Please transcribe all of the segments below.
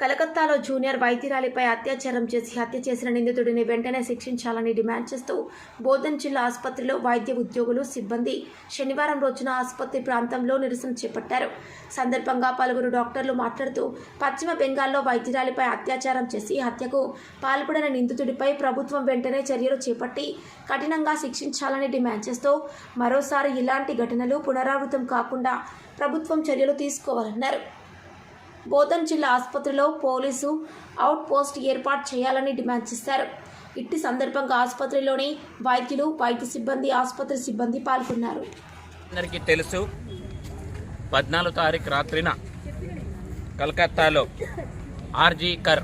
కలకత్తాలో జూనియర్ వైద్యురాలిపై అత్యాచారం చేసి హత్య చేసిన నిందితుడిని వెంటనే శిక్షించాలని డిమాండ్ చేస్తూ బోధన్ జిల్లా ఆసుపత్రిలో వైద్య ఉద్యోగులు సిబ్బంది శనివారం రోజున ఆసుపత్రి ప్రాంతంలో నిరసన చేపట్టారు. సందర్భంగా పలువురు డాక్టర్లు మాట్లాడుతూ పశ్చిమ బెంగాల్లో వైద్యురాలిపై అత్యాచారం చేసి హత్యకు పాల్పడిన నిందితుడిపై ప్రభుత్వం వెంటనే చర్యలు చేపట్టి కఠినంగా శిక్షించాలని డిమాండ్ చేస్తూ మరోసారి ఇలాంటి ఘటనలు పునరావృతం కాకుండా ప్రభుత్వం చర్యలు తీసుకోవాలన్నారు. బోధన్ జిల్లా ఆసుపత్రిలో పోలీసు అవుట్ పోస్ట్ ఏర్పాటు చేయాలని డిమాండ్ చేశారు. ఇట్టి సందర్భంగా ఆసుపత్రిలోని వైద్యులు వైద్య సిబ్బంది ఆసుపత్రి సిబ్బంది పాల్గొన్నారు. అందరికీ తెలుసు పద్నాలుగు తారీఖు రాత్రిన కలకత్తాలో ఆర్జీ కర్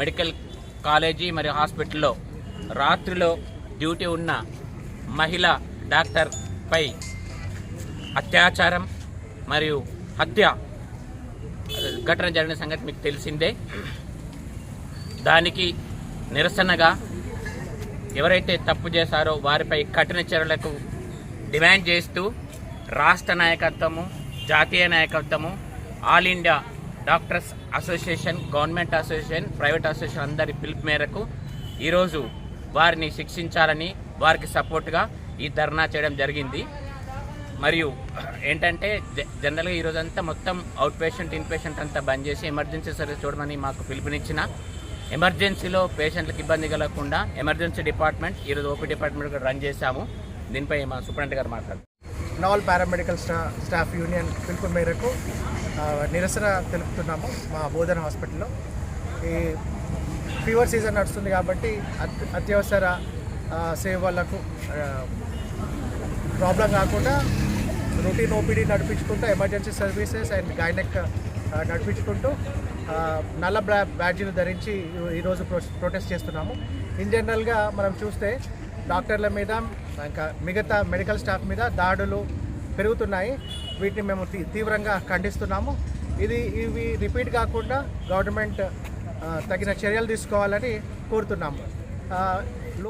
మెడికల్ కాలేజీ మరియు హాస్పిటల్లో రాత్రిలో డ్యూటీ ఉన్న మహిళ డాక్టర్పై అత్యాచారం మరియు హత్య ఘటన జరిగిన సంగతి మీకు తెలిసిందే. దానికి నిరసనగా ఎవరైతే తప్పు చేశారో వారిపై కఠిన చర్యలకు డిమాండ్ చేస్తూ రాష్ట్ర నాయకత్వము జాతీయ నాయకత్వము all India doctors association government association private association అందరి పిలుపు మేరకు ఈరోజు వారిని శిక్షించాలని వారికి సపోర్ట్గా ఈ ధర్నా చేయడం జరిగింది. మరియు ఏంటంటే జ- జనరల్గా ఈరోజంతా అంతా మొత్తం అవుట్ పేషెంట్ ఇన్ పేషెంట్ అంతా బంద్ చేసి ఎమర్జెన్సీ సర్వీస్ చూడమని మాకు పిలుపునిచ్చిన ఎమర్జెన్సీలో పేషెంట్లకు ఇబ్బంది కలగకుండా ఎమర్జెన్సీ డిపార్ట్మెంట్ ఈరోజు ఓపీ డిపార్ట్మెంట్ కూడా రన్ చేశాము. దీనిపై మా సూపరింటెండెంట్ గారు మాట్లాడు నాల్ పారామెడికల్ స్టా స్టాఫ్ యూనియన్ పిలుపు మేరకు నిరసన తెలుపుతున్నాము మా బోధన హాస్పిటల్లో. ఈ ఫీవర్ సీజన్ నడుస్తుంది కాబట్టి అత్యవసర సేవలకు ప్రాబ్లం కాకుండా రొటీన్ ఓపీడీ నడిపించుకుంటూ ఎమర్జెన్సీ సర్వీసెస్ అండ్ గైనెక్ నడిపించుకుంటూ నల్ల బ్లా బ్యాడ్జీలు ధరించి ఈరోజు ప్రో ప్రొటెస్ట్ చేస్తున్నాము. ఇన్ జనరల్గా మనం చూస్తే డాక్టర్ల మీద ఇంకా మిగతా మెడికల్ స్టాఫ్ మీద దాడులు పెరుగుతున్నాయి. వీటిని మేము తీవ్రంగా ఖండిస్తున్నాము. ఇది ఇవి రిపీట్ కాకుండా గవర్నమెంట్ తగిన చర్యలు తీసుకోవాలని కోరుతున్నాము.